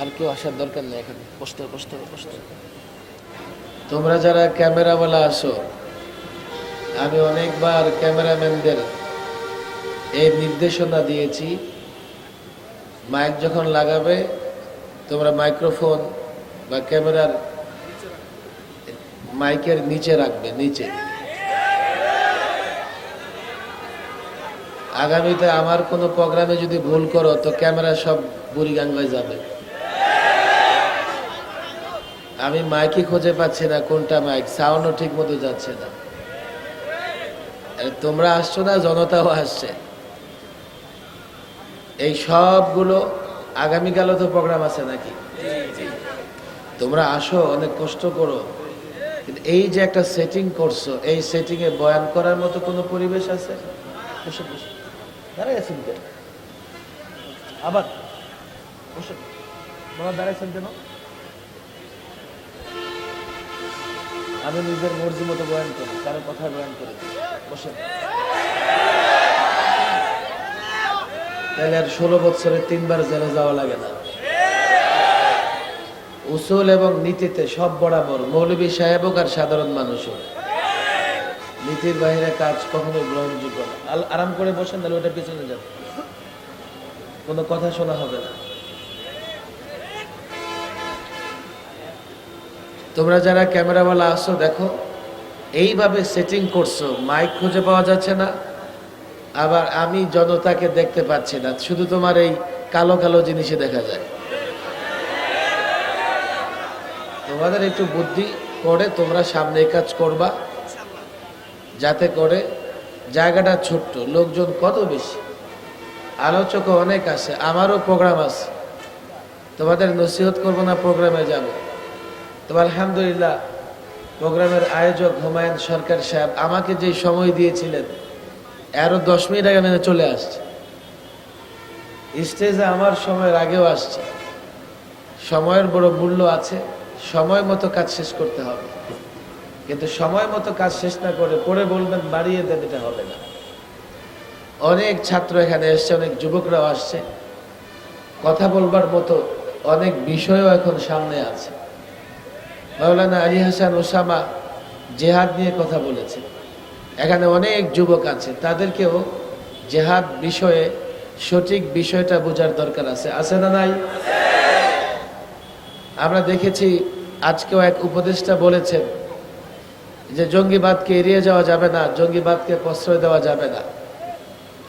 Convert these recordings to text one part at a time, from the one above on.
আর কেউ আসার দরকার নেই এখানে। হবে, বসতে বসতে তোমরা যারা ক্যামেরাওয়ালা আসো আমি অনেকবার ক্যামেরাম্যানদের এই নির্দেশনা দিয়েছি মাইক যখন লাগাবে তোমরা মাইক্রোফোন বা ক্যামেরার মাইকের নিচে রাখবে নিচে। আগামীতে আমার কোনো প্রোগ্রামে যদি ভুল করো তো ক্যামেরা সব বুড়িগাঙ্গায় যাবে। আমি মাইকই খুঁজে পাচ্ছি না কোনটা মাইক সাউন্ডও ঠিক মতো যাচ্ছে না। তোমরা আসছো না, জনতাও আসছে। এই সবগুলো আগামীকালও তো প্রোগ্রাম আছে নাকি? তোমরা আসো, অনেক কষ্ট করো। কিন্তু এই যে একটা সেটিং করছ, এই সেটিং এ বয়ান করার মতো কোনো পরিবেশ আছে? আবার। দাঁড়াইছেন কেন? আমি নিজের মর্জি মতো বয়ান করি, কারও কথা বয়ান করি বসে তাহলে আর ষোলো বছরে তিনবার জেলে যাওয়া লাগে না। উসুল এবং নীতিতে সব বরাবর মৌলবী সাহেব আর সাধারণ মানুষ নীতির বাইরে কাজ কখনো গ্রহণযোগ্য আরাম করে বসেন, তাহলে ওটা পিছনে যাবে কোনো কথা শোনা হবে না। তোমরা যারা ক্যামেরাওয়ালা আসো দেখো, এইভাবে সেটিং করছ মাইক খুঁজে পাওয়া যাচ্ছে না। আবার আমি জনতাকে দেখতে পাচ্ছি না, শুধু তোমার এই কালো কালো জিনিসে দেখা যায়। তোমাদের একটু বুদ্ধি করে তোমরা সামনে কাজ করবা, যাতে করে জায়গাটা ছোট্ট, লোকজন কত বেশি। আলোচকও অনেক আছে, আমারও প্রোগ্রাম আছে। তোমাদের নসিহত করব না প্রোগ্রামে যাব। তো আলহামদুলিল্লাহ, প্রোগ্রামের আয়োজক হুমায়ুন সরকার সাহেব আমাকে যে সময় দিয়েছিলেন, আরও দশ মিনিট আগে আমি চলে আসছি। স্টেজে আমার সময়ের আগেও আসছে। সময়ের বড় মূল্য আছে, সময় মতো কাজ শেষ করতে হবে। কিন্তু সময় মতো কাজ শেষ না করে পরে বলবেন, বাড়িয়ে দেন, এটা হবে না। অনেক ছাত্র এখানে এসছে, অনেক যুবকরাও আসছে। কথা বলবার মতো অনেক বিষয়ও এখন সামনে আছে। মাওলানা আলী হাসান ওসামা জেহাদ নিয়ে কথা বলেছে এখানে অনেক যুবক আছে, তাদেরকেও জেহাদ বিষয়ে, সঠিক বিষয়টা বোঝার দরকার আছে। আছে না নাই? আমরা দেখেছি আজকেও এক উপদেষ্টা বলেছেন যে, জঙ্গিবাদকে এড়িয়ে যাওয়া যাবে না, জঙ্গিবাদকে প্রশ্রয় দেওয়া যাবে না।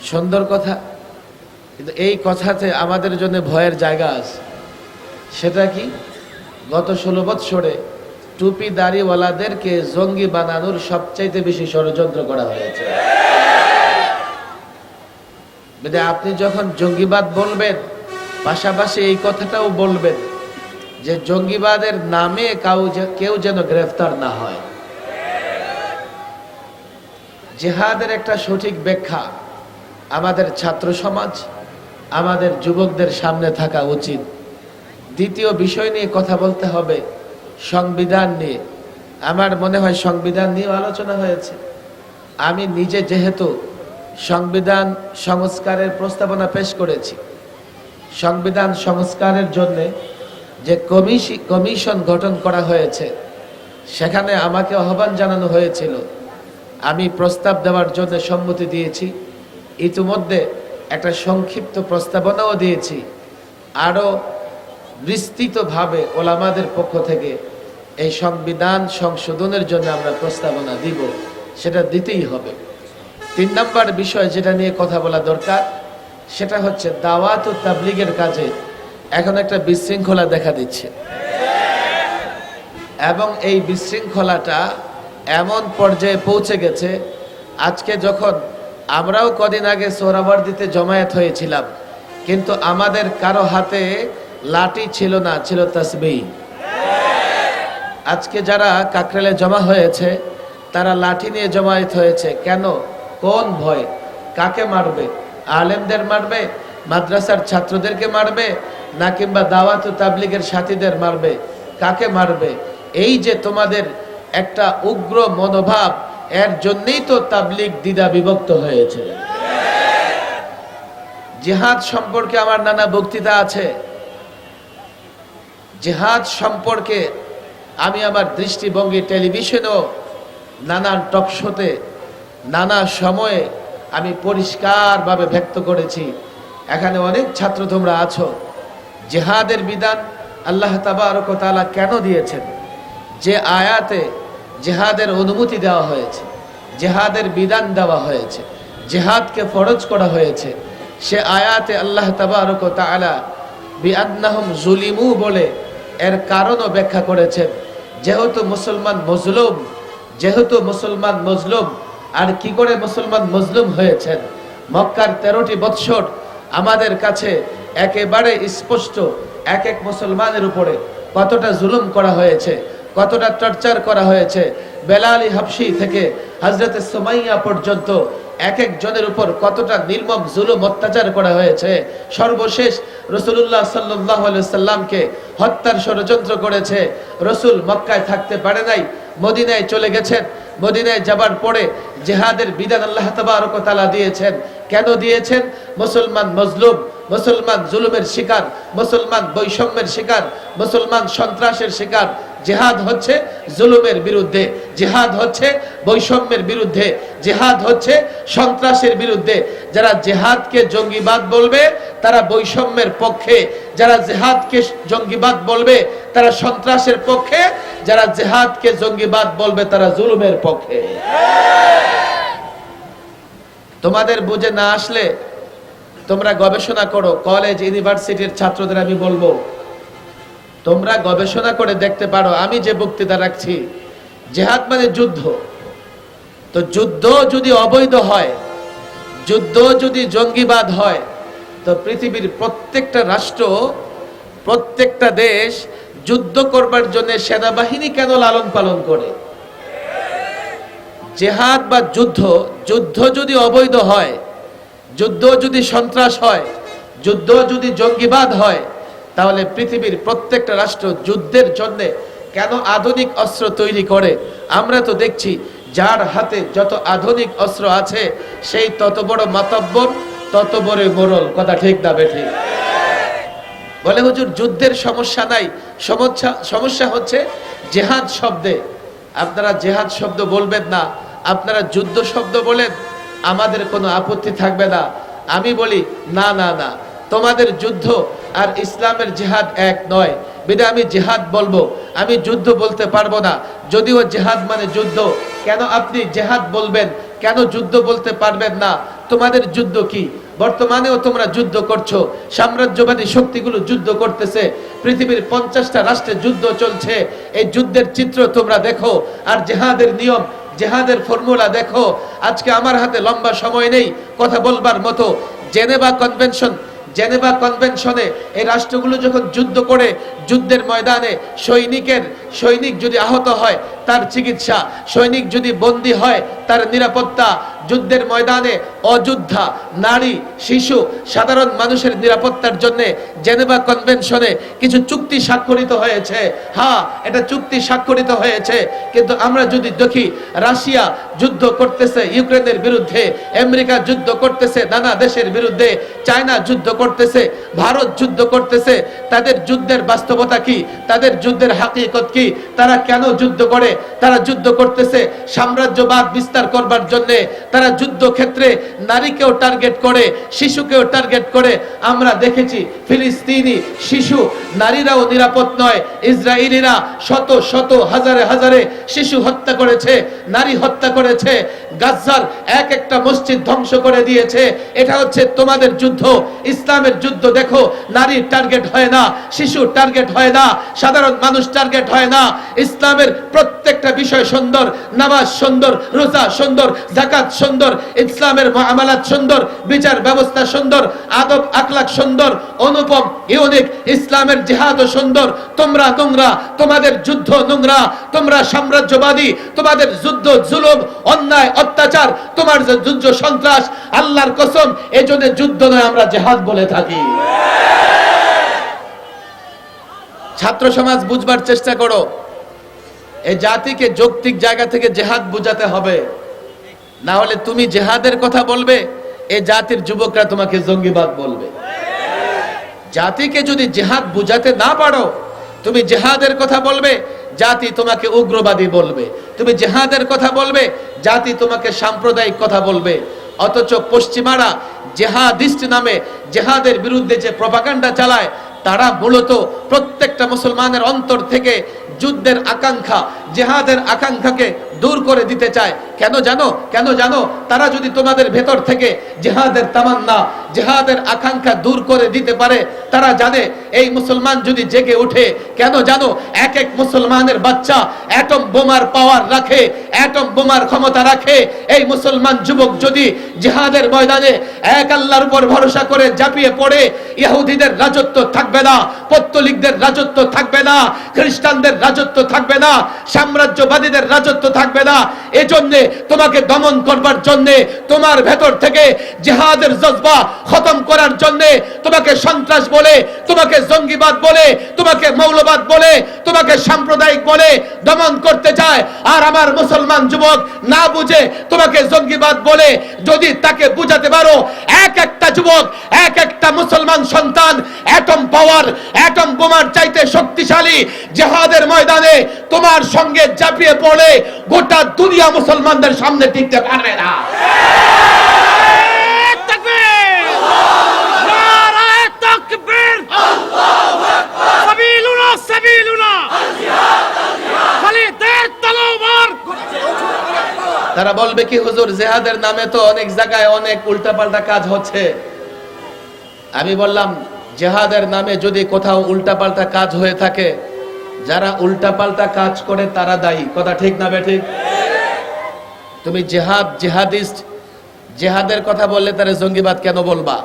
সুন্দর কথা, কিন্তু এই কথাতে আমাদের জন্য ভয়ের জায়গা আছে। সেটা কি? গত ষোলো বৎসরে টুপি দাড়িওয়ালাদেরকে জঙ্গি বানানোর সবচাইতে বেশি ষড়যন্ত্র করা হয়েছে। মানে আপনি যখন জঙ্গিবাদ বলবেন, পাশাপাশি এই কথাটাও বলবেন যে জঙ্গিবাদের নামে কাউ কেউ যেন গ্রেফতার না হয়। জেহাদের একটা সঠিক ব্যাখ্যা, আমাদের ছাত্র সমাজ, আমাদের যুবকদের সামনে থাকা উচিত। দ্বিতীয় বিষয় নিয়ে কথা বলতে হবে সংবিধান নিয়ে। আমার মনে হয় সংবিধান নিয়েও আলোচনা হয়েছে। আমি নিজে যেহেতু সংবিধান সংস্কারের প্রস্তাবনা পেশ করেছি, সংবিধান সংস্কারের জন্যে যে কমিশি, কমিশন গঠন করা হয়েছে, সেখানে আমাকে আহ্বান জানানো হয়েছিল। আমি প্রস্তাব দেওয়ার জন্য সম্মতি দিয়েছি। ইতিমধ্যে একটা সংক্ষিপ্ত প্রস্তাবনাও দিয়েছি। আরও বিস্তৃতভাবে ওলামাদের পক্ষ থেকে এই সংবিধান সংশোধনের জন্য আমরা প্রস্তাবনা দিব, সেটা দিতেই হবে। তিন নম্বর বিষয় যেটা নিয়ে কথা বলা দরকার, সেটা হচ্ছে দাওয়াত ও তাবলিগের কাজে এখন একটা বিশৃঙ্খলা দেখা দিচ্ছে। এবং এই বিশৃঙ্খলাটা এমন পর্যায়ে পৌঁছে গেছে, আজকে যখন আমরাও কদিন আগে সোহরাবর্দিতে জমায়েত হয়েছিলাম, কিন্তু আমাদের কারও হাতে লাঠি ছিল না, ছিল তসবি আজকে যারা কাকরেলে জমা হয়েছে, তারা লাঠি নিয়ে জমায়েত হয়েছে। কেন? কোন ভয়? কাকে মারবে? আলেমদের মারবে? মাদ্রাসার ছাত্রদেরকে মারবে? না কিংবা দাওয়াত তাবলিগের সাথীদের মারবে? কাকে মারবে? এই যে তোমাদের একটা উগ্র মনোভাব, এর জন্যই তো তাবলিগ দ্বিধা বিভক্ত হয়েছে। জেহাদ সম্পর্কে আমার নানা বক্তৃতা আছে। জেহাদ সম্পর্কে আমি আমার দৃষ্টিভঙ্গি টেলিভিশনেও নানান টক শোতে, নানা সময়ে আমি পরিষ্কারভাবে ব্যক্ত করেছি। এখানে অনেক ছাত্র তোমরা আছো। জেহাদের বিধান আল্লাহ তাআলা কেন দিয়েছেন? যে আয়াতে জেহাদের অনুমতি দেওয়া হয়েছে, জেহাদের বিধান দেওয়া হয়েছে, জেহাদকে ফরজ করা হয়েছে, সে আয়াতে আল্লাহ তাবারক তাআলা বিআন্নাহুম জুলিমু বলে এর কারণও ব্যাখ্যা করেছেন। যেহেতু মুসলমান মজলুম, যেহেতু মুসলমান মজলুম, আর কি করে মুসলমান মজলুম হয়েছেন? মক্কার তেরোটি বৎসর আমাদের কাছে একেবারে স্পষ্ট এক এক মুসলমানের উপরে কতটা জুলুম করা হয়েছে, কতটা টর্চার করা হয়েছে। বেলালি হাফসি থেকে হজরতে সুমাইয়া পর্যন্ত এক এক জনের উপর কতটা নির্মম জুলুম অত্যাচার করা হয়েছে। সর্বশেষ রসুল্লাহ সাল্লাহ সাল্লামকে হত্যার ষড়যন্ত্র করেছে। রসুল মক্কায় থাকতে পারে নাই, মদিনায় চলে গেছেন। মদিনায় যাবার পরে জেহাদের বিধান আল্লাহ তালা দিয়েছেন। কেন দিয়েছেন? মুসলমান মজলুম, মুসলমান জুলুমের শিকার, মুসলমান বৈষম্যের শিকার, মুসলমান সন্ত্রাসের শিকার জেহাদ হচ্ছে জুলুমের বিরুদ্ধে। জেহাদ হচ্ছে বৈষম্যের বিরুদ্ধে। জেহাদ হচ্ছে সন্ত্রাসের বিরুদ্ধে। যারা জেহাদকে জঙ্গিবাদ বলবে, তারা বৈষম্যের পক্ষে। যারা জেহাদকে জঙ্গিবাদ বলবে, তারা সন্ত্রাসের পক্ষে। যারা জেহাদকে জঙ্গিবাদ বলবে, তারা জুলুমের পক্ষে। তোমাদের বুঝে না আসলে তোমরা গবেষণা করো কলেজ ইউনিভার্সিটির ছাত্রদের আমি বলব তোমরা গবেষণা করে দেখতে পারো, আমি যে বক্তৃতা রাখছি, জেহাদ মানে যুদ্ধ। তো যুদ্ধ যদি অবৈধ হয়, যুদ্ধ যদি জঙ্গিবাদ হয়, তো পৃথিবীর প্রত্যেকটা রাষ্ট্র, প্রত্যেকটা দেশ যুদ্ধ করবার জন্য সেনাবাহিনী কেন লালন পালন করে? জেহাদ বা যুদ্ধ যুদ্ধ যদি অবৈধ হয়, যুদ্ধ যদি সন্ত্রাস হয়, যুদ্ধ যদি জঙ্গিবাদ হয় তাহলে পৃথিবীর প্রত্যেকটা রাষ্ট্র যুদ্ধের জন্য কেন আধুনিক অস্ত্র তৈরি করে? আমরা তো দেখছি যার হাতে যত আধুনিক অস্ত্র আছে, সেই তত বড় মাতব্বর, তত বড় মোরল। কথা ঠিক না বেঠিক বলে হুজুর, যুদ্ধের সমস্যা নাই। সমস্যা সমস্যা হচ্ছে জেহাদ শব্দে। আপনারা জেহাদ শব্দ বলবেন না। আপনারা যুদ্ধ শব্দ বলেন। আমাদের কোনো আপত্তি থাকবে না। আমি বলি, না না না। তোমাদের যুদ্ধ আর ইসলামের জেহাদ এক নয়। বিদে আমি জেহাদ বলব। আমি যুদ্ধ বলতে পারব না। যদিও জেহাদ মানে যুদ্ধ। কেন আপনি জেহাদ বলবেন? কেন যুদ্ধ বলতে পারবেন না? তোমাদের যুদ্ধ কি? বর্তমানেও তোমরা যুদ্ধ করছ। সাম্রাজ্যবাদী শক্তিগুলো যুদ্ধ করতেছে। পৃথিবীর পঞ্চাশটা রাষ্ট্রে যুদ্ধ চলছে। এই যুদ্ধের চিত্র তোমরা দেখো। আর জেহাদের নিয়ম, জেহাদের ফর্মুলা দেখো। আজকে আমার হাতে লম্বা সময় নেই কথা বলবার মতো। জেনেভা কনভেনশন জেনেভা কনভেনশনে এই রাষ্ট্রগুলো যখন যুদ্ধ করে, যুদ্ধের ময়দানে সৈনিকের, সৈনিক যদি আহত হয়, তার চিকিৎসা, সৈনিক যদি বন্দী হয়, তার নিরাপত্তা যুদ্ধের ময়দানে অযোদ্ধা, নারী, শিশু, সাধারণ মানুষের নিরাপত্তার জন্য জেনেভা কনভেনশনে কিছু চুক্তি স্বাক্ষরিত হয়েছে। হ্যাঁ এটা চুক্তি স্বাক্ষরিত হয়েছে। কিন্তু আমরা যদি দেখি, রাশিয়া যুদ্ধ করতেছে ইউক্রেনের বিরুদ্ধে, আমেরিকা যুদ্ধ করতেছে নানা দেশের বিরুদ্ধে, চায়না যুদ্ধ করতেছে, ভারত যুদ্ধ করতেছে, তাদের যুদ্ধের বাস্তবতা কি? তাদের যুদ্ধের হাকিকত কি? তারা কেন যুদ্ধ করে? তারা যুদ্ধ করতেছে সাম্রাজ্যবাদ বিস্তার করবার জন্য তারা যুদ্ধ ক্ষেত্রে নারীকেও টার্গেট করে, শিশুকেও টার্গেট করে। আমরা দেখেছি ফিলিস্তিনি শিশু, নারীরাও নিরাপদ নয়। ইসরায়েলিরা শত শত, হাজারে হাজারে শিশু হত্যা করেছে, নারী হত্যা করেছে। গাজ্জার এক একটা মসজিদ ধ্বংস করে দিয়েছে। এটা হচ্ছে তোমাদের যুদ্ধ। ইসলামের যুদ্ধ দেখো নারীর টার্গেট হয় না, শিশু টার্গেট হয় না, সাধারণ মানুষ টার্গেট হয় না। ইসলামের প্রত্যেকটা বিষয় সুন্দর, নামাজ সুন্দর, রোজা সুন্দর জাকাত সুন্দর। ইসলামের মুআমালাত সুন্দর, বিচার ব্যবস্থা সুন্দর, আদব আখলাক সুন্দর, অনুপম, ইউনিক, ইসলামের জিহাদ সুন্দর। তোমরা নোংরা, তোমাদের যুদ্ধ নোংরা, তোমরা সাম্রাজ্যবাদী, তোমাদের যুদ্ধ জুলুম, অন্যায়, অত্যাচার, তোমার যে যুদ্ধ সন্ত্রাস, আল্লাহর কসম, এজন্য যুদ্ধ নয়, আমরা জেহাদ বলে থাকি। ছাত্র সমাজ, বুঝবার চেষ্টা করো। এই জাতিকে যৌক্তিক জায়গা থেকে জেহাদ বুঝাতে হবে। না হলে তুমি জেহাদের কথা বলবে এই জাতির যুবকরা তোমাকে জঙ্গিবাদ বলবে। জাতিকে যদি জেহাদ বুঝাতে না পারো, তুমি জেহাদের কথা বলবে, জাতি তোমাকে উগ্রবাদী বলবে। তুমি জেহাদের কথা বলবে, জাতি তোমাকে সাম্প্রদায়িক কথা বলবে। অথচ পশ্চিমারা জেহাদিস্ট নামে জেহাদের বিরুদ্ধে যে প্রপাগান্ডা চালায়, তারা মূলত প্রত্যেকটা মুসলমানের অন্তর থেকে যুদ্ধের আকাঙ্ক্ষা, জেহাদের আকাঙ্ক্ষাকে দূর করে দিতে চায়। কেন জানো? কেন জানো? তারা যদি তোমাদের ভেতর থেকে জেহাদের তামান্না, জেহাদের আকাঙ্ক্ষা দূর করে দিতে পারে, তারা জানে এই মুসলমান যদি জেগে ওঠে কেন জানো? এক এক মুসলমানের বাচ্চা অ্যাটম বোমার পাওয়ার রাখে, অ্যাটম বোমার ক্ষমতা রাখে। এই মুসলমান যুবক যদি জেহাদের ময়দানে এক আল্লাহর উপর ভরসা করে ঝাঁপিয়ে পড়ে ইহুদিদের রাজত্ব থাকবে না, পত্তলিকদের রাজত্ব থাকবে না, খ্রিস্টানদের রাজত্ব থাকবে না, সাম্রাজ্যবাদীদের রাজত্ব থাকবে না। এজন্যে তোমাকে দমন করবার জন্যে, তোমার ভেতর থেকে জেহাদের জজবা খতম করার জন্যে তোমাকে সন্ত্রাস বলে, তোমাকে জঙ্গিবাদ বলে, তোমাকে মৌলবাদ বলে, তোমাকে সাম্প্রদায়িক বলে দমন করতে চায়। আর আমার মুসলমান যুবক না বুঝে তোমাকে জঙ্গিবাদ বলে, যদি তাকে বুঝাতে পারো, এক একটা যুবক, এক একটা মুসলমান সন্তান অ্যাটম পাওয়ার অ্যাটম বোমার চাইতে শক্তিশালী জেহাদের ময়দানে তোমার সঙ্গে ঝাঁপিয়ে পড়ে গোটা দুনিয়া মুসলমানদের সামনে টিকতে পারবে না। তারা বলবে কি হুজুর জেহাদের নামে তো অনেক জায়গায় অনেক উল্টাপাল্টা কাজ হচ্ছে। আমি বললাম জেহাদের নামে যদি কোথাও উল্টাপাল্টা কাজ হয়ে থাকে যারা উল্টাপাল্টা কাজ করে, তারা দায়ী। কথা ঠিক না ঠিক? তুমি জেহাদ, জেহাদিস্ট, জেহাদের কথা বললে তারা জঙ্গিবাদ কেন বলবা?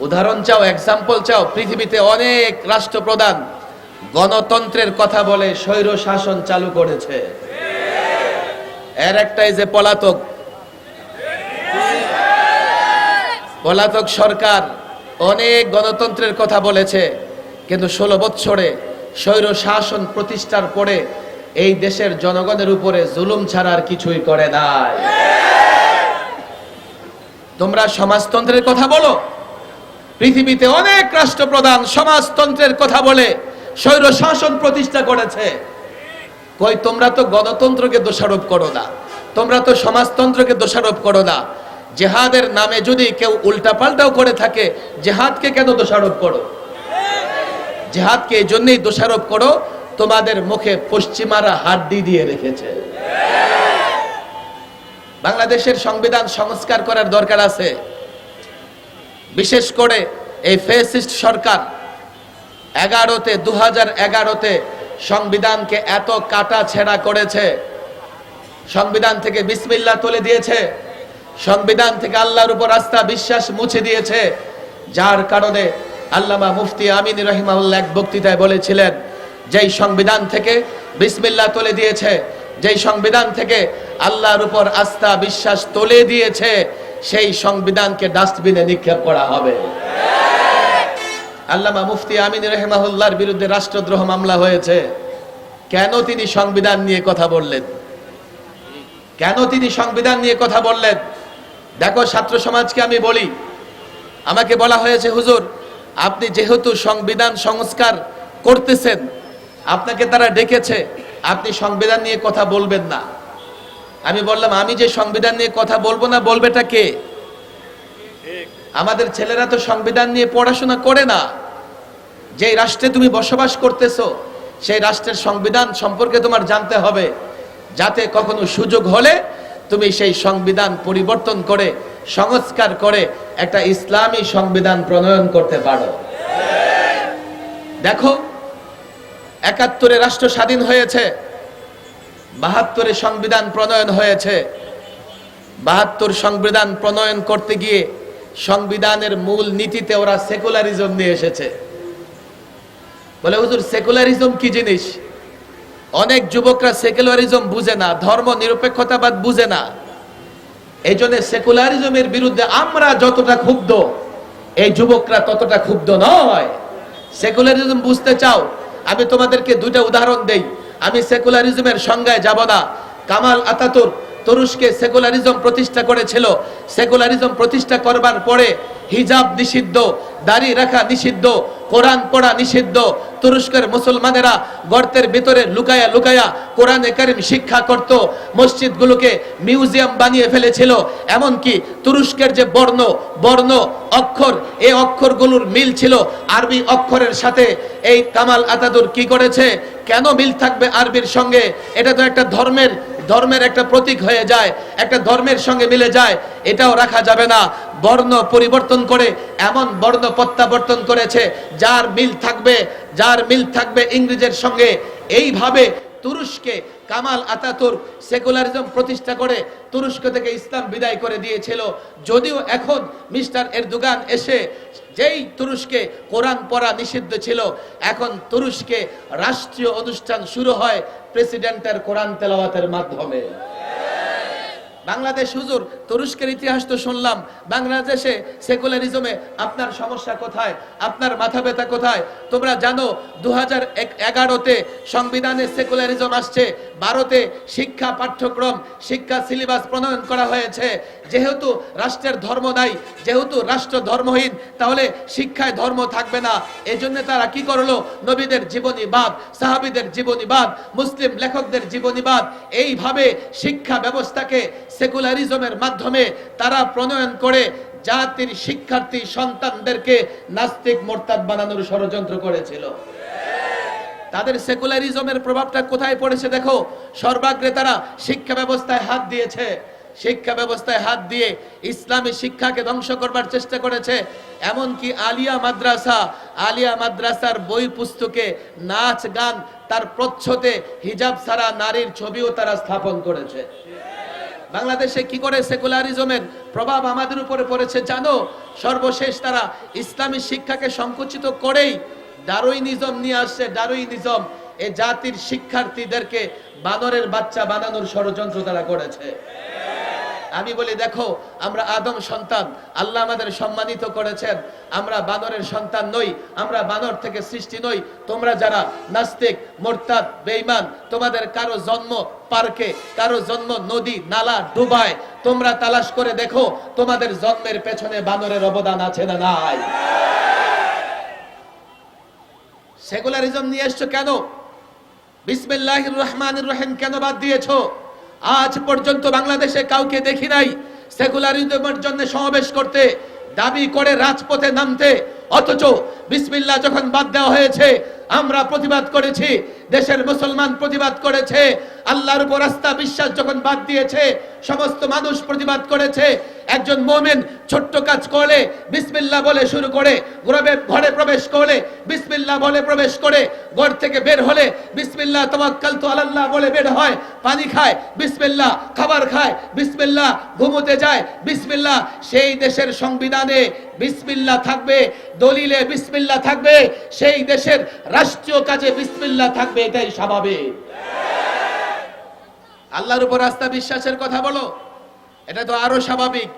উদাহরণ চাও এক্সাম্পল চাও, পৃথিবীতে অনেক রাষ্ট্রপ্রধান গণতন্ত্রের কথা বলে স্বৈর শাসন চালু করেছে। এর একটাই যে পলাতক। পলাতক সরকার অনেক গণতন্ত্রের কথা বলেছে। কিন্তু ষোলো বৎসরে স্বৈর শাসন প্রতিষ্ঠার পরে এই দেশের জনগণের উপরে জুলুম ছাড়া আর কিছুই করে নাই। তোমরা সমাজতন্ত্রের কথা বলো। পৃথিবীতে অনেক রাষ্ট্রপ্রধান সমাজতন্ত্রের কথা বলে স্বৈর শাসন প্রতিষ্ঠা করেছে। কই, তোমরা তো গণতন্ত্রকে দোষারোপ করো না। তোমরা তো সমাজতন্ত্রকে দোষারোপ করো না। জেহাদের নামে যদি কেউ উল্টাপাল্টাও করে থাকে, জেহাদকে কেন দোষারোপ করো? জেহাদকে এই জন্যই দোষারোপ করো, তোমাদের মুখে পশ্চিমারা হাড্ডি দিয়ে রেখেছে। বাংলাদেশের সংবিধান সংস্কার করার দরকার আছে। বিশেষ করে এই ফেসিস্ট সরকার এগারোতে দু হাজার এগারোতে সংবিধানকে এত কাটা ছেঁড়া করেছে। সংবিধান থেকে বিসমিল্লা তুলে দিয়েছে। সংবিধান থেকে আল্লাহর উপর আস্থা, বিশ্বাস মুছে দিয়েছে। যার কারণে আল্লামা মুফতি আমিন রহিমাউল্লাহ এক বক্তৃতায় বলেছিলেন, যেই সংবিধান থেকে বিসমিল্লা তুলে দিয়েছে, যেই সংবিধান থেকে আল্লাহর উপর আস্থা বিশ্বাস তুলে দিয়েছে, সেই সংবিধানকে ডাস্টবিনে নিক্ষেপ করা হবে। আল্লামা মুফতি আমিন রহমাহুল্লাহর বিরুদ্ধে রাষ্ট্রদ্রোহ মামলা হয়েছে। কেন তিনি সংবিধান নিয়ে কথা বললেন? কেন তিনি সংবিধান নিয়ে কথা বললেন? দেখো, ছাত্র সমাজকে আমি বলি, আমাকে বলা হয়েছে, হুজুর আপনি যেহেতু সংবিধান সংস্কার করতেছেন, আপনাকে তারা ডেকেছে, আপনি সংবিধান নিয়ে কথা বলবেন না। আমি বললাম, আমি যে সংবিধান নিয়ে কথা বলব না, বলবেটা কে? আমাদের ছেলেরা তো সংবিধান নিয়ে পড়াশোনা করে না। যে রাষ্ট্রে তুমি বসবাস করতেছো, সেই রাষ্ট্রের সংবিধান সম্পর্কে তোমার জানতে হবে। যাতে কখনো সুযোগ হলে তুমি সেই সংবিধান পরিবর্তন করে সংস্কার করে একটা ইসলামী সংবিধান প্রণয়ন করতে পারো। দেখো, একাত্তরে রাষ্ট্র স্বাধীন হয়েছে, বাহাত্তরে সংবিধান প্রণয়ন হয়েছে। বাহাত্তর সংবিধান প্রণয়ন করতে গিয়ে সংবিধানের মূল নীতিতে ওরা সেকুলারিজম নিয়ে এসেছে। বলে, হুজুর, সেকুলারিজম কি জিনিস? অনেক যুবকরা সেকুলারিজম বুঝে না ধর্ম নিরপেক্ষতাবাদ বুঝে না। এই জন্য সেকুলারিজমের বিরুদ্ধে আমরা যতটা ক্ষুব্ধ, এই যুবকরা ততটা ক্ষুব্ধ নয়। সেকুলারিজম বুঝতে চাও? আমি তোমাদেরকে দুইটা উদাহরণ দেই। আমি সেকুলারিজমের সংজ্ঞায় যাব না। কামাল আতাতুর তুরস্কে সেকুলারিজম প্রতিষ্ঠা করেছিল। সেকুলারিজম প্রতিষ্ঠা করবার পরে হিজাব নিষিদ্ধ, দাড়ি রাখা নিষিদ্ধ কোরআন পড়া নিষিদ্ধ। তুরস্কের মুসলমানেরা গর্তের ভিতরে লুকায়া লুকায়া কোরআনে কারিম শিক্ষা করত। মসজিদগুলোকে মিউজিয়াম বানিয়ে ফেলেছিল। এমনকি তুরস্কের যে বর্ণ বর্ণ অক্ষর এই অক্ষরগুলোর মিল ছিল আরবি অক্ষরের সাথে। এই কামাল আতাদুর কি করেছে? কেন মিল থাকবে আরবির সঙ্গে? এটা তো একটা ধর্মের ধর্মের একটা প্রতীক হয়ে যায়, একটা ধর্মের সঙ্গে মিলে যায়, এটাও রাখা যাবে না। বর্ণ পরিবর্তন করে, এমন বর্ণ প্রত্যাবর্তন করেছে, যার মিল থাকবে, যার মিল থাকবে ইংরেজের সঙ্গে। এইভাবে তুরস্কে কামাল আতাতুর সেকুলারিজম প্রতিষ্ঠা করে তুরস্ক থেকে ইসলাম বিদায় করে দিয়েছিল। যদিও এখন মিস্টার এরদোগান এসে যেই তুরস্কে কোরআন পড়া নিষিদ্ধ ছিল, এখন তুরস্কে রাষ্ট্রীয় অনুষ্ঠান শুরু হয় প্রেসিডেন্টের কোরআন তেলাওয়াতের মাধ্যমে। বাংলাদেশ হুজুর, তুরস্কের ইতিহাস তো শুনলাম। বাংলাদেশে সেকুলারিজমে আপনার সমস্যা কোথায়? আপনার মাথা ব্যথা কোথায়? তোমরা জানো দু হাজার এগারোতে সংবিধানে সেকুলারিজম আসছে। ভারতে শিক্ষা পাঠ্যক্রম, শিক্ষা সিলেবাস প্রণয়ন করা হয়েছে। যেহেতু রাষ্ট্রের ধর্ম নাই, যেহেতু রাষ্ট্র ধর্মহীন, তাহলে শিক্ষায় ধর্ম থাকবে না। এজন্য তারা কি করল? নবীদের জীবনীবাদ সাহাবিদের জীবনীবাদ মুসলিম লেখকদের জীবনীবাদ এইভাবে শিক্ষা ব্যবস্থাকে সেকুলারিজমের মাধ্যমে তারা প্রণয়ন করে জাতির শিক্ষার্থী সন্তানদেরকে নাস্তিক মোরতাদ বানানোর ষড়যন্ত্র করেছিল। তাদের সেকুলারিজমের প্রভাবটা কোথায় পড়েছে দেখো? সর্বাগ্রে তারা শিক্ষা ব্যবস্থায় হাত দিয়েছে। শিক্ষা ব্যবস্থায় হাত দিয়ে ইসলামী শিক্ষাকে ধ্বংস করবার চেষ্টা করেছে। এমনকি আলিয়া মাদ্রাসা, আলিয়া মাদ্রাসার বই পুস্তকে নাচ গান তার প্রচ্ছদে হিজাব ছাড়া নারীর ছবিও তারা স্থাপন করেছে। বাংলাদেশে কি করে সেকুলারিজমের প্রভাব আমাদের উপরে পড়েছে জানো? সর্বশেষ তারা ইসলামী শিক্ষাকে সংকুচিত করেই ডারুইনিজম নিয়ে আসছে ডারুইনিজম এ জাতির শিক্ষার্থীদেরকে বানরের বাচ্চা বানানোর ষড়যন্ত্র তারা করেছে। আমি বলি, দেখো, আমরা আদম সন্তান, আল্লাহ আমাদের সম্মানিত করেছেন। আমরা বানরের সন্তান নই, আমরা বানর থেকে সৃষ্টি নই। তোমরা যারা নাস্তিক, মোরতাদ, বেঈমান, তোমাদের কারও জন্ম পার্কে, কারও জন্ম নদী, নালা, ডুবায়, তোমরা তালাশ করে দেখো, তোমাদের জন্মের পেছনে বানরের অবদান আছে না নাই। সেকুলারিজম নিয়ে এসছো কেন? বিসমিল্লাহ রহমান রহিম কেন বাদ দিয়েছ? আজ পর্যন্ত বাংলাদেশে কাউকে দেখি নাই সেকুলারিজমের জন্য সমাবেশ করতে, দাবি করে রাজপথে নামতে, অথচ বিসমিল্লাহ যখন বাদ দেওয়া হয়েছে, আমরা প্রতিবাদ করেছি, দেশের মুসলমান প্রতিবাদ করেছে, আল্লাহর উপর আস্থা বিশ্বাস যখন বাদ দিয়েছে, সমস্ত মানুষ প্রতিবাদ করেছে, একজন মোমেন ছোট্ট কাজ করলে বিসমিল্লাহ বলে শুরু করে, ঘরে ঘরে প্রবেশ করে বিসমিল্লাহ বলে প্রবেশ করে, ঘর থেকে বের হলে বিসমিল্লাহ তাওয়াক্কাল তো আল্লাহ বলে বের হয়, পানি খায়, বিসমিল্লাহ খাবার খায়, বিসমিল্লাহ ঘুমোতে যায়, বিসমিল্লাহ সেই দেশের সংবিধানে বিসমিল্লাহ থাকবে, দলিলে বিসমিল্লাহ থাকবে, সেই দেশের রাষ্ট্রীয় কাজে বিসমিল্লাহ থাকবে, এটাই স্বাভাবিক। আল্লাহর উপর আস্থা বিশ্বাসের কথা বলো, এটা তো আরও স্বাভাবিক।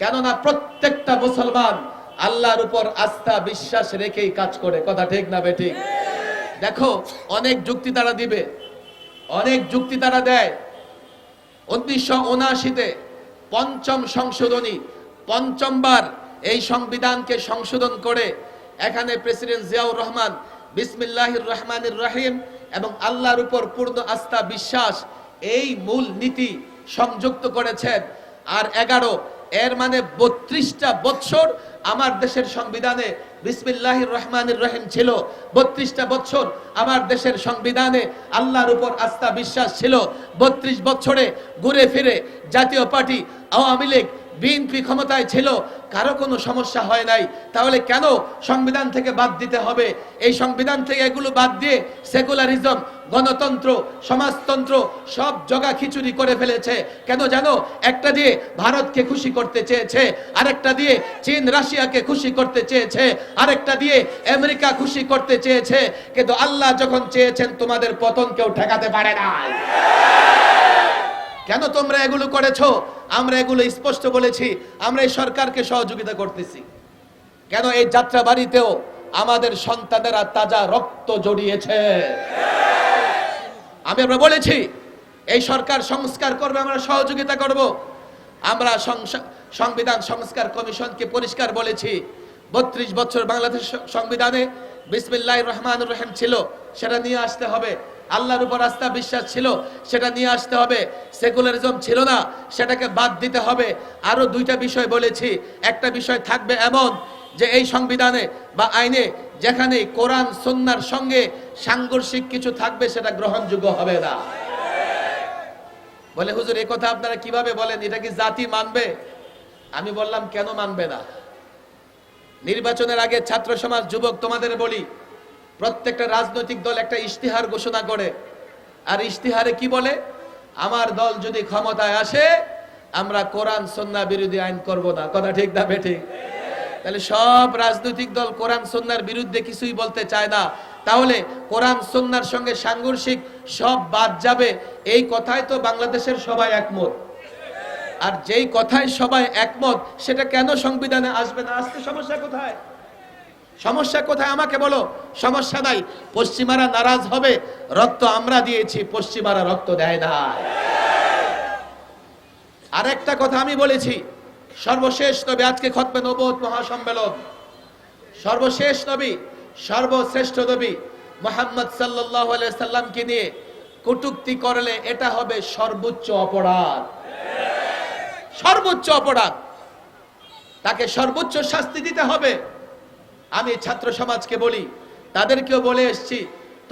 কেননা প্রত্যেকটা মুসলমান আল্লাহর উপর আস্থা বিশ্বাস রেখেই কাজ করে, কথা ঠিক না বেঠিক দেখো, অনেক যুক্তি তারা দিবে, অনেক যুক্তি তারা দেয়। উনিশশো উনআশিতে পঞ্চম সংশোধনী, পঞ্চমবার এই সংবিধানকে সংশোধন করে এখানে প্রেসিডেন্ট জিয়াউর রহমান বিসমিল্লাহির রহমানির রহিম এবং আল্লাহর উপর পূর্ণ আস্থা, বিশ্বাস, এই মূল নীতি সংযুক্ত করেছেন। আর এগারো, এর মানে বত্রিশটা বৎসর আমার দেশের সংবিধানে বিসমিল্লাহির রহমানির রহিম ছিল। বত্রিশটা বছর আমার দেশের সংবিধানে আল্লাহর উপর আস্থা, বিশ্বাস ছিল। বত্রিশ বছরে ঘুরে ফিরে জাতীয় পার্টি, আওয়ামী লীগ বিএনপি ক্ষমতায় ছিল, কারও কোনো সমস্যা হয় নাই। তাহলে কেন সংবিধান থেকে বাদ দিতে হবে? এই সংবিধান থেকে এগুলো বাদ দিয়ে সেকুলারিজম, গণতন্ত্র, সমাজতন্ত্র সব জগা খিচুড়ি করে ফেলেছে। কেন জানো? একটা দিয়ে ভারতকে খুশি করতে চেয়েছে, আরেকটা দিয়ে চীন, রাশিয়াকে খুশি করতে চেয়েছে, আরেকটা দিয়ে আমেরিকা খুশি করতে চেয়েছে। কিন্তু আল্লাহ যখন চেয়েছেন, তোমাদের পতন কেউ ঠেকাতে পারে না কেন তোমরা এগুলো করেছ? আমরা এগুলো স্পষ্ট বলেছি, আমরা এই সরকারকে সহযোগিতা করতেছি। কেন এই যাত্রা বাড়িতেও আমাদের সন্তানেরা তাজা রক্ত জড়িয়েছে? আমি আমরা বলেছি, এই সরকার সংস্কার করবে, আমরা সহযোগিতা করব। আমরা সংবিধান সংস্কার কমিশনকে পরিষ্কার বলেছি, বত্রিশ বছর বাংলাদেশ সংবিধানে বিসমিল্লাহ রহমান রহিম ছিল, সেটা নিয়ে আসতে হবে। আল্লাহর উপর আস্থা বিশ্বাস ছিল, সেটা নিয়ে আসতে হবে। সেকুলারিজম ছিল না, সেটাকে বাদ দিতে হবে। আরও দুইটা বিষয় বলেছি। একটা বিষয় থাকবে এমন যে এই সংবিধানে বা আইনে যেখানে কোরআন সন্ন্যার সঙ্গে সাংঘর্ষিক কিছু থাকবে, সেটা গ্রহণযোগ্য হবে না। বলে, হুজুর, এ কথা আপনারা কীভাবে বলেন? এটা কি জাতি মানবে? আমি বললাম, কেন মানবে না? নির্বাচনের আগে ছাত্র সমাজ, যুবক, তোমাদের বলি প্রত্যেকটা রাজনৈতিক দল একটা ইশতিহার ঘোষণা করে। আর ইশতিহারে কি বলে? আমার দল যদি ক্ষমতায় আসে, আমরা কোরআন সন্না বিরোধী আইন করব না। কথা ঠিক না বেঠিক? তাহলে সব রাজনৈতিক দল কোরআন সন্ন্যার বিরুদ্ধে কিছুই বলতে চায় না। তাহলে কোরআন সন্ন্যার সঙ্গে সাংঘর্ষিক সব বাদ যাবে। এই কথাই তো বাংলাদেশের সবাই একমত। আর যেই কথায় সবাই একমত, সেটা কেন সংবিধানে আসবে না? আসতে সমস্যা কোথায়? সমস্যা কোথায় আমাকে বলো? সমস্যা নাই। পশ্চিমারা নারাজ হবে, রক্ত আমরা দিয়েছি, পশ্চিমারা রক্ত দেয় না আর একটা কথা আমি বলেছি, সর্বশেষ নবী, আজকে খতমে নবত মহাসম্মেলন। সর্বশেষ নবী, সর্বশ্রেষ্ঠ নবী মোহাম্মদ সাল্লাহ সাল্লামকে নিয়ে কটুক্তি করলে এটা হবে সর্বোচ্চ অপরাধ। সর্বোচ্চ অপরাধ। তাকে সর্বোচ্চ শাস্তি দিতে হবে। আমি ছাত্র সমাজকে বলি, তাদেরকেও বলে এসছি,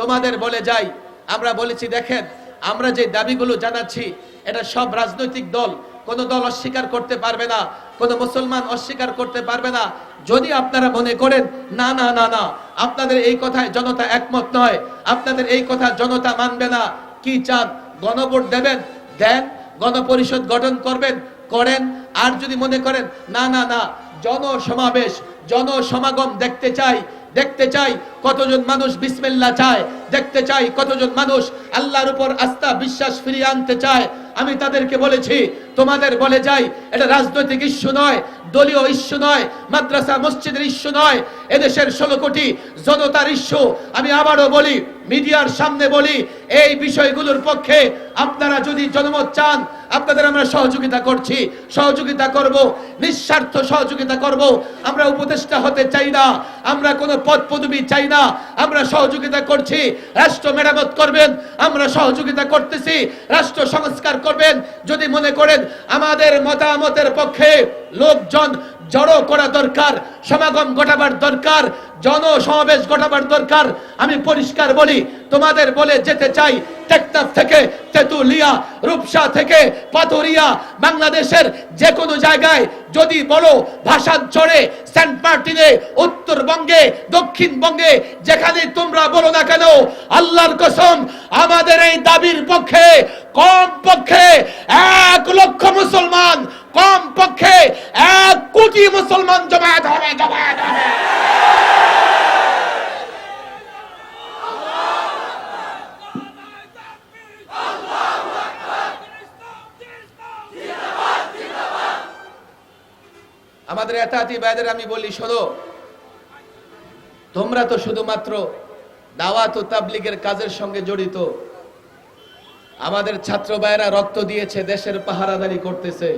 তোমাদের বলে যাই। আমরা বলেছি, দেখেন, আমরা যে দাবিগুলো জানাচ্ছি, এটা সব রাজনৈতিক দল, কোনো দল অস্বীকার করতে পারবে না, কোনো মুসলমান অস্বীকার করতে পারবে না। যদি আপনারা মনে করেন, না না না না, আপনাদের এই কথায় জনতা একমত নয়, আপনাদের এই কথা জনতা মানবে না, কি চান? গণভোট দেবেন, দেন, গণপরিষদ গঠন করবেন, করেন। আর যদি মনে করেন, না না না, জনসমাবেশ জনসমাগম দেখতে চাই দেখতে চাই কতজন মানুষ বিসমিল্লা চায়, দেখতে চাই কতজন মানুষ আল্লাহর উপর আস্থা, বিশ্বাস ফিরিয়ে আনতে চায়। আমি তাদেরকে বলেছি, তোমাদের বলে যাই, এটা রাজনৈতিক ইস্যু নয় দলীয় ইস্যু নয়, মাদ্রাসা মসজিদের ইস্যু নয়, এদেশের ষোলো কোটি জনতার ইস্যু। আমি আবারও বলি, মিডিয়ার সামনে বলি, এই বিষয়গুলোর পক্ষে আপনারা যদি জনমত চান, আপনাদের আমরা সহযোগিতা করছি, সহযোগিতা করব, নিঃস্বার্থ সহযোগিতা করব। আমরা উপদেষ্টা হতে চাই না, আমরা কোনো পদ পদবি চাই না, আমরা সহযোগিতা করছি, রাষ্ট্র মেরামত করবেন, আমরা সহযোগিতা করতেছি, রাষ্ট্র সংস্কার করবেন। যদি মনে করেন, আমাদের মতামতের পক্ষে লোকজন জড়ো করা দরকার, সমাগম ঘটাবার দরকার, জনসমাবেশ ঘটাবার দরকার। আমি পরিষ্কার বলি, তোমাদের বলে যেতে চাই, টেকনাফ থেকে তেতুলিয়া, রূপসা থেকে পাথরিয়া, বাংলাদেশের যে কোনো জায়গায় যদি বলো ভাষাঞ্চলে সেন্ট মার্টিনে, উত্তরবঙ্গে, দক্ষিণবঙ্গে, যেখানে তোমরা বলো না কেন, আল্লাহর কসম, আমাদের এই দাবির পক্ষে কম পক্ষে এক লক্ষ মুসলমান কম পক্ষে এক কোটি মুসলমান জমায়েত হবে জমায়েত হবে। আমাদের এতাতি বাইদের আমি বলি, শোনো, তোমরা তো শুধুমাত্র দাওয়াত ও তাবলিগের কাজের সঙ্গে জড়িত। আমাদের ছাত্র ভাইয়েরা রক্ত দিয়েছে, দেশের পাহারাদারি করতেছে।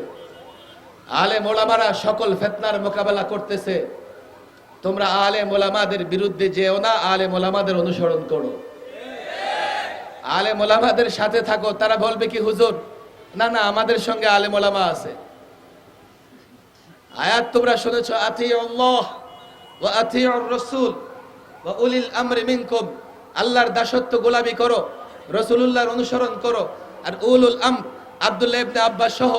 আলে মোলামারা সকল ফেতনার মোকাবেলা করতেছে। তোমরা আলে মোলামাদের বিরুদ্ধে যেও না, আলে মোলামাদের অনুসরণ করো। আলে মোলামাদের সাথে থাকো, তারা বলবে কি, হুজুর, না না, আমাদের সঙ্গে আলে মোলামা আছে। আয়াত তোমরা শুনেছ আতি আল্লাহ ও আতি রসুল ও উলিল আমরি মিনকুম। আল্লাহর দাসত্ব গোলামি করো, রসুলুল্লাহর অনুসরণ করো। আর উলুল আম আব্দুল্লাহ ইবনে আব্বাস সহ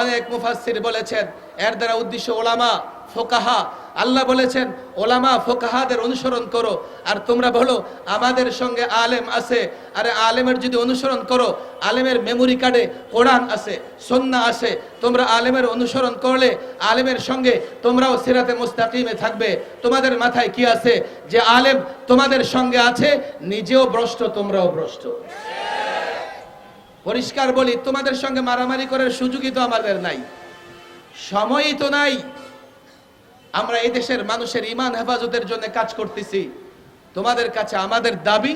অনেক মুফাসসির বলেছেন, এর দ্বারা উদ্দেশ্য ওলামা, ফোকাহা। আল্লাহ বলেছেন, ওলামা, ফোকাহাদের অনুসরণ করো। আর তোমরা বলো, আমাদের সঙ্গে আলেম আছে। আরে আলেমের যদি অনুসরণ করো, আলেমের মেমোরি কার্ডে কোরআন আছে সন্না আছে। তোমরা আলেমের অনুসরণ করলে, আলেমের সঙ্গে তোমরাও সিরাতে মুস্তাকিমে থাকবে। তোমাদের মাথায় কি আছে? যে আলেম তোমাদের সঙ্গে আছে, নিজেও ভ্রষ্ট, তোমরাও ভ্রষ্ট। পরিষ্কার বলি, তোমাদের সঙ্গে মারামারি করার সুযোগই তো আমাদের নাই। সময়ই তো নাই। আমরা এই দেশের মানুষের ইমান হেফাজতের জন্য কাজ করতেছি। তোমাদের কাছে আমাদের দাবি,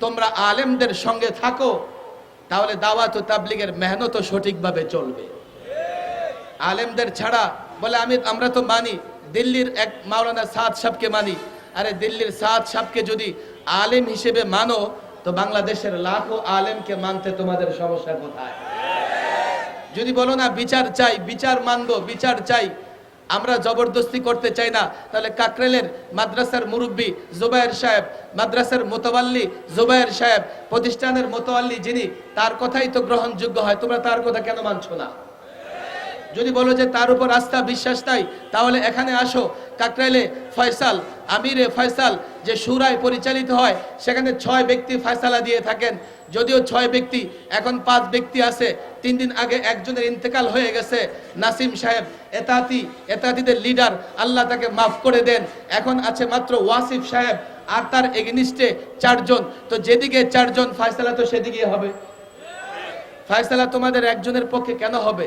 তোমরা আলেমদের সঙ্গে থাকো, তাহলে দাওয়াত তাবলিগের মেহনত সঠিকভাবে চলবে। আলেমদের ছাড়া বলে, আমি, আমরা তো মানি, দিল্লির এক মাওলানা সাদ সাহেবকে মানি। আরে, দিল্লির সাদ সাহকে যদি আলেম হিসেবে মানো তো বাংলাদেশের লাখো আলেমকে মানতে তোমাদের সমস্যা কোথায়? যদি বলো না, বিচার চাই, বিচার মানবো, বিচার চাই। আমরা জবরদস্তি করতে চাই না। তাহলে কাকরেলের মাদ্রাসার মুরব্বী জুবায়ের সাহেব, মাদ্রাসার মোতাবাল্লি জুবায়ের সাহেব, প্রতিষ্ঠানের মোতাবাল্লি যিনি, তার কথাই তো গ্রহণযোগ্য হয়। তোমরা তার কথা কেন মানছো না? যদি বলো যে তার উপর আস্থা, বিশ্বাস নাই তাহলে এখানে আসো। কাকরাইলে ফয়সাল, আমিরে ফয়সাল, যে সুরায় পরিচালিত হয়, সেখানে ছয় ব্যক্তি ফয়সালা দিয়ে থাকেন। যদিও ছয় ব্যক্তি, এখন পাঁচ ব্যক্তি আছে। তিন দিন আগে একজনের ইন্তেকাল হয়ে গেছে, নাসিম সাহেব। এতাতি, এতাতিদের লিডার, আল্লাহ তাকে মাফ করে দেন। এখন আছে মাত্র ওয়াসিফ সাহেব আর তার এগনিস্টে চারজন। তো যেদিকে চারজন, ফয়সালা তো সেদিকে হবে। ফয়সালা তোমাদের একজনের পক্ষে কেন হবে?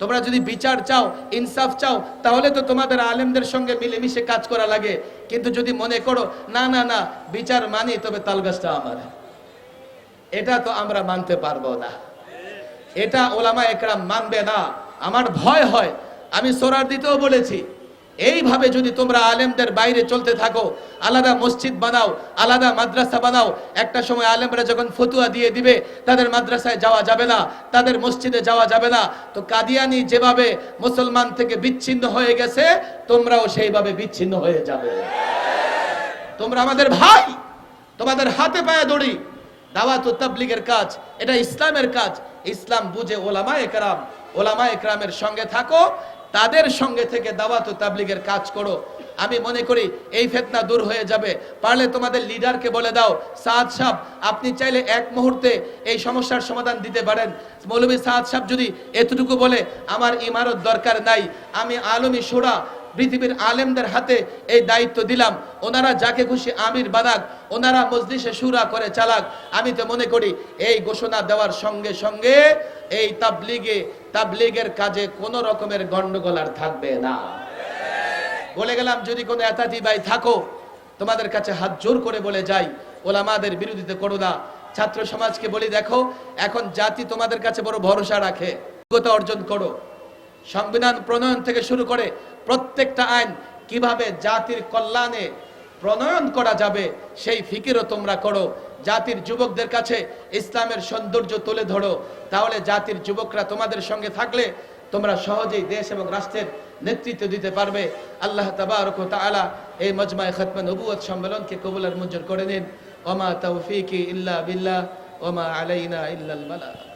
তোমরা যদি বিচার চাও, ইনসাফ চাও, তাহলে তো তোমাদের আলেমদের সঙ্গে মিলেমিশে কাজ করা লাগে। কিন্তু যদি মনে করো, না না না, বিচার মানি, তবে তালগাছটা আমার। এটা তো আমরা মানতে পারব না। এটা ওলামা একরাম মানবে না। আমার ভয় হয়। আমি সোরার দিতেও বলেছি এইভাবে যদি তোমরা আলেমদের বাইরে চলতে থাকো, আলাদা মসজিদ বানাও, আলাদা মাদ্রাসা বানাও, একটা সময় আলেমরা যখন ফতুয়া দিয়ে দিবে, তাদের মাদ্রাসায় যাওয়া যাবে না, তাদের মসজিদে যাওয়া যাবে না। তো কাদিয়ানি যেভাবে মুসলমান থেকে বিচ্ছিন্ন হয়ে গেছে, তোমরাও সেইভাবে বিচ্ছিন্ন হয়ে যাবে। তোমরা আমাদের ভাই, তোমাদের হাতে পায়ে দড়ি। দাওয়াত তাবলিগের কাজ, এটা ইসলামের কাজ। ইসলাম বুঝে ওলামা একরাম ওলামা একরামের সঙ্গে থাকো তাদের সঙ্গে থেকে দাওয়াত ও তাবলিগের কাজ করো। আমি মনে করি এই ফেতনা দূর হয়ে যাবে। পারলে তোমাদের লিডারকে বলে দাও, সাদ সাহ আপনি চাইলে এক মুহূর্তে এই সমস্যার সমাধান দিতে পারেন। মৌলভী সাদ সাহ যদি এতটুকু বলে, আমার ইমারত দরকার নাই, আমি আলমী সুরা, পৃথিবীর আলেমদের হাতে এই দায়িত্ব দিলাম। ওনারা যাকে খুশি আমির বানাক, ওনারা মজলিসে সুরা করে চালাক। আমি তো মনে করি, এই ঘোষণা দেওয়ার সঙ্গে সঙ্গে এই তাবলিগে তাবলিগের কাজে কোনো রকমের গন্ডগোল আর থাকবে না। বলে গেলাম, যদি কোনো এতাতি ভাই থাকো, তোমাদের কাছে হাত জোর করে বলে যাই, ওলামাদের বিরোধিতা করো না। ছাত্র সমাজকে বলি, দেখো, এখন জাতি তোমাদের কাছে বড় ভরসা রাখে, যোগ্যতা অর্জন করো। সংবিধান প্রণয়ন থেকে শুরু করে প্রত্যেকটা আইন কীভাবে জাতির কল্যাণে প্রণয়ন করা যাবে, সেই ফিকিরও তোমরা করো। জাতির যুবকদের কাছে ইসলামের সৌন্দর্য তুলে ধরো। তাহলে জাতির যুবকরা তোমাদের সঙ্গে থাকলে তোমরা সহজেই দেশ এবং রাষ্ট্রের নেতৃত্ব দিতে পারবে। আল্লাহ তাবারক ও তাআলা এই মজমায় খতমে নবুয়ত সম্মেলনকে কবুলার মঞ্জুর করে নিন। ওমা তৌফিকি ইল্লা বিল্লাহ ওমা আলাইনা ইল্লাল বালাগ।